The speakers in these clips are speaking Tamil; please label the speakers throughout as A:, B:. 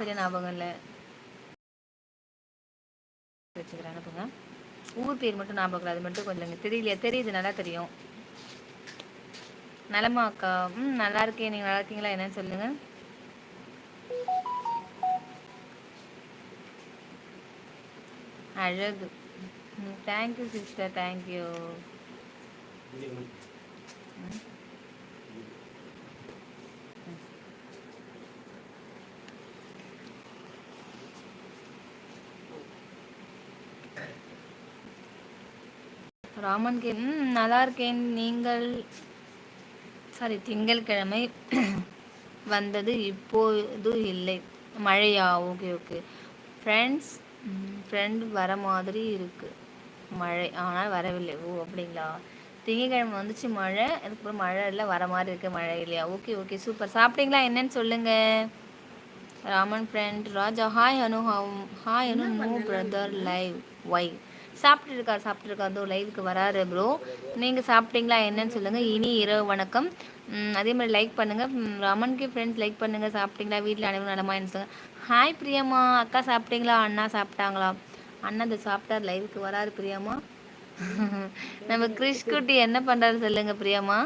A: சரியா ஞாபகம் இல்லை. வச்சுக்கிறேன் அனுப்புங்க. ஊர் பேர் மட்டும் ஞாபகம் இல்லை அது மட்டும் கொஞ்சம் தெரியலையா தெரியுது நல்லா தெரியும். நலமா அக்கா ம் நல்லா இருக்கேன் நீங்கள் நல்லா இருக்கீங்களா என்னன்னு சொல்லுங்க. அழகு. Thank you sister thank you Raman K நல்லா இருக்கேன். நீங்கள் சாரி திங்கட்கிழமை வந்தது இப்போது இல்லை. மழையா? Okay okay. ஃப்ரெண்ட்ஸ் ஃப்ரெண்ட் வர மாதிரி இருக்குது மழை ஆனால் வரவில்லை. ஓ அப்படிங்களா? திங்கக்கிழமை வந்துச்சு மழை அதுக்கப்புறம் மழை இல்லை வர மாதிரி இருக்குது மழை இல்லையா? Okay okay super. சாப்பிட்டீங்களா? என்னன்னு சொல்லுங்கள் Raman friend Raja hi Anu hi Anu no brother live why சாப்பிட்டுருக்கார் சாப்பிட்ருக்கார் வந்து ஒரு லைவுக்கு வராரு ப்ரோ நீங்கள் சாப்பிட்டீங்களா என்னன்னு சொல்லுங்கள் இனி இரவு வணக்கம். அதே மாதிரி லைக் பண்ணுங்கள் ரமன்க்கு ஃப்ரெண்ட்ஸ் லைக் பண்ணுங்கள் சாப்பிட்டீங்களா? வீட்டில் அனைவரும் நடமா சொல்லுங்கள் ஹாய் பிரியம்மா அக்கா சாப்பிட்டீங்களா? அண்ணா சாப்பிட்டாங்களா? அண்ணா இந்த சாப்பிட்டார் லைவுக்கு வராரு பிரியம்மா நம்ம கிறிஷ்குட்டி என்ன பண்ணுறாரு சொல்லுங்கள் பிரியம்மா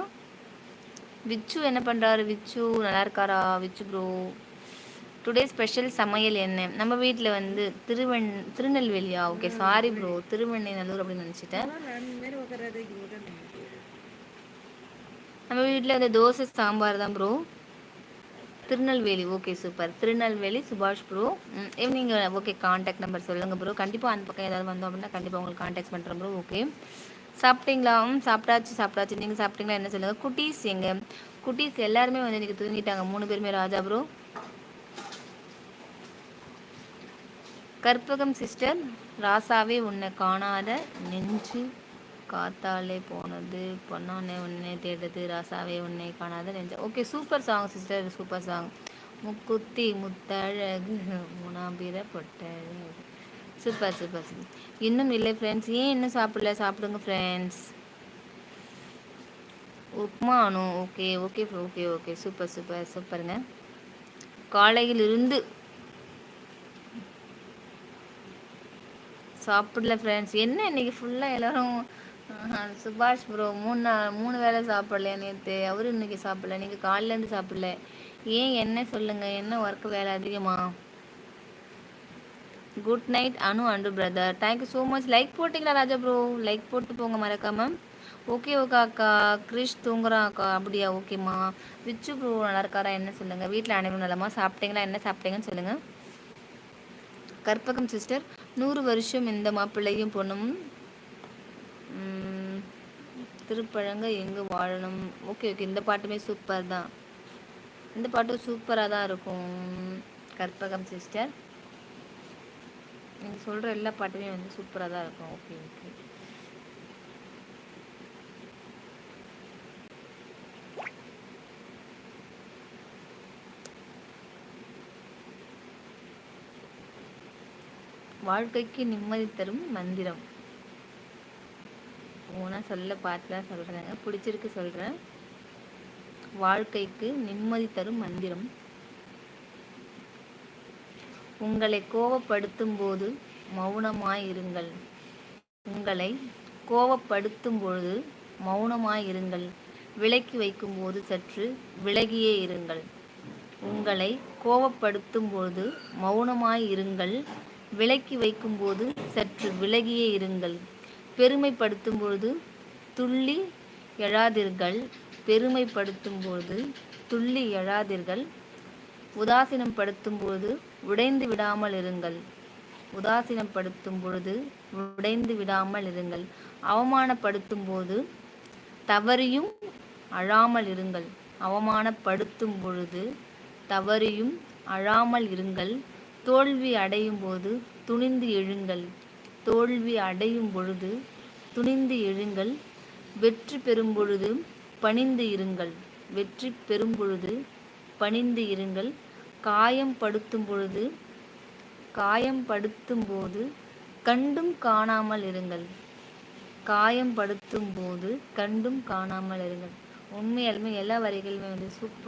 A: விச்சு என்ன பண்ணுறாரு விச்சு நல்லா இருக்காரா? விச்சு ப்ரோ டுடே ஸ்பெஷல் சமையல் என்ன? நம்ம வீட்டில் வந்து திருவண் திருநெல்வேலியா? ஓகே சாரி ப்ரோ திருவண்ணநல்லூர் அப்படின்னு நினச்சிட்டேன். நம்ம வீட்டில் வந்து தோசை சாம்பார் தான் bro Tirunelveli. Okay super Tirunelveli Subash bro நீங்கள் ஓகே காண்டாக்ட் நம்பர் சொல்லுங்கள் ப்ரோ கண்டிப்பாக அந்த பக்கம் ஏதாவது வந்தோம் அப்படின்னா கண்டிப்பாக உங்களுக்கு காண்டாக்ட் பண்ணுறோம் ப்ரோ ஓகே சாப்பிட்டீங்களா? சாப்பிட்டாச்சு சாப்பிட்டாச்சு. நீங்கள் சாப்பிட்டீங்களா? என்ன சொல்லுங்கள் குட்டீஸ் எங்கள் குட்டீஸ் எல்லாருமே வந்து இன்றைக்கி தூங்கிட்டாங்க. மூணு பேருமே ராஜா ப்ரோ கற்பகம் சிஸ்டர் ராசாவே உன்னை காணாத நெஞ்சு காத்தாலே போனது பொண்ணானே உன்னை தேடுது ராசாவே உன்னை காணாத நெஞ்சு. Okay super song sister super song முக்குத்தி முத்தழகு முனாபிர பொட்டழகு. சூப்பர் சூப்பர் இன்னும் இல்லை ஃப்ரெண்ட்ஸ் ஏன் இன்னும் சாப்பிடல? சாப்பிடுங்க friends upma Anu okay okay okay okay super super சூப்பருங்க காலையில் இருந்து சாப்பிடல ஃப்ரெண்ட்ஸ் என்ன இன்னைக்கு ஃபுல்லாக எல்லோரும் சுபாஷ் ப்ரோ மூணு நாள் மூணு வேளை சாப்பிடலையா நேற்று அவரும் இன்னைக்கு சாப்பிடல நீங்கள் காலிலேருந்து சாப்பிடல. ஏன் என்ன சொல்லுங்கள் என்ன ஒர்க் வேலை அதிகமா? Good night Anu and brother thank you so much like போட்டிங்களா ராஜா ப்ரோ லைக் போட்டு போங்க மறக்காம. ஓகே ஓகே அக்கா. கிரிஷ் தூங்குறான் அக்கா. அப்படியா? ஓகேம்மா விச்சு ப்ரோ நல்லா இருக்காரா? என்ன சொல்லுங்கள் வீட்டில் அனைவரும் நல்லமா சாப்பிட்டீங்களா? என்ன சாப்பிட்டீங்கன்னு சொல்லுங்கள் கற்பகம் சிஸ்டர் நூறு வருஷம் இந்த மாப்பிள்ளையும் பொண்ணும். திருப்பழங்க எங்கே வாழணும்? ஓகே ஓகே இந்த பாட்டுமே சூப்பர் தான். இந்த பாட்டு சூப்பராக தான் இருக்கும் கற்பகம் சிஸ்டர். நீங்கள் சொல்கிற எல்லா பாட்டுமே வந்து சூப்பராக தான் இருக்கும். Okay okay. வாழ்க்கைக்கு நிம்மதி தரும் மந்திரம். ஓனாக சொல்ல பார்த்துதான் சொல்கிறேங்க பிடிச்சிருக்கு சொல்கிறேன் வாழ்க்கைக்கு நிம்மதி தரும் மந்திரம். உங்களை கோவப்படுத்தும் போது மௌனமாயிருங்கள். உங்களை கோவப்படுத்தும் பொழுது மௌனமாயிருங்கள். விலக்கி வைக்கும்போது சற்று விலகியே இருங்கள். உங்களை கோவப்படுத்தும் பொழுது மௌனமாயிருங்கள். விலக்கி வைக்கும்போது சற்று விலகியே இருங்கள். பெருமைப்படுத்தும் பொழுது துள்ளி எழாதீர்கள். பெருமைப்படுத்தும் பொழுது துள்ளி எழாதீர்கள். உதாசீனம் படுத்தும் பொழுது உடைந்து விடாமல் இருங்கள். உதாசீனப்படுத்தும் பொழுது உடைந்து விடாமல் இருங்கள். அவமானப்படுத்தும் போது தவறியும் அழாமல் இருங்கள். அவமானப்படுத்தும் பொழுது தவறியும் அழாமல் இருங்கள். தோல்வி அடையும் போது துணிந்து எழுங்கள். தோல்வி அடையும் பொழுது துணிந்து எழுங்கள். வெற்றி பெறும் பொழுது பணிந்து இருங்கள். வெற்றி பெறும் பொழுது பணிந்து இருங்கள். காயம் படுத்தும் பொழுது காயம் படுத்தும் போது கண்டும் காணாமல் இருங்கள். காயம் படுத்தும் போது கண்டும் காணாமல் இருங்கள். உண்மையாலுமே எல்லா வரிகளுமே வந்து சூப்பர்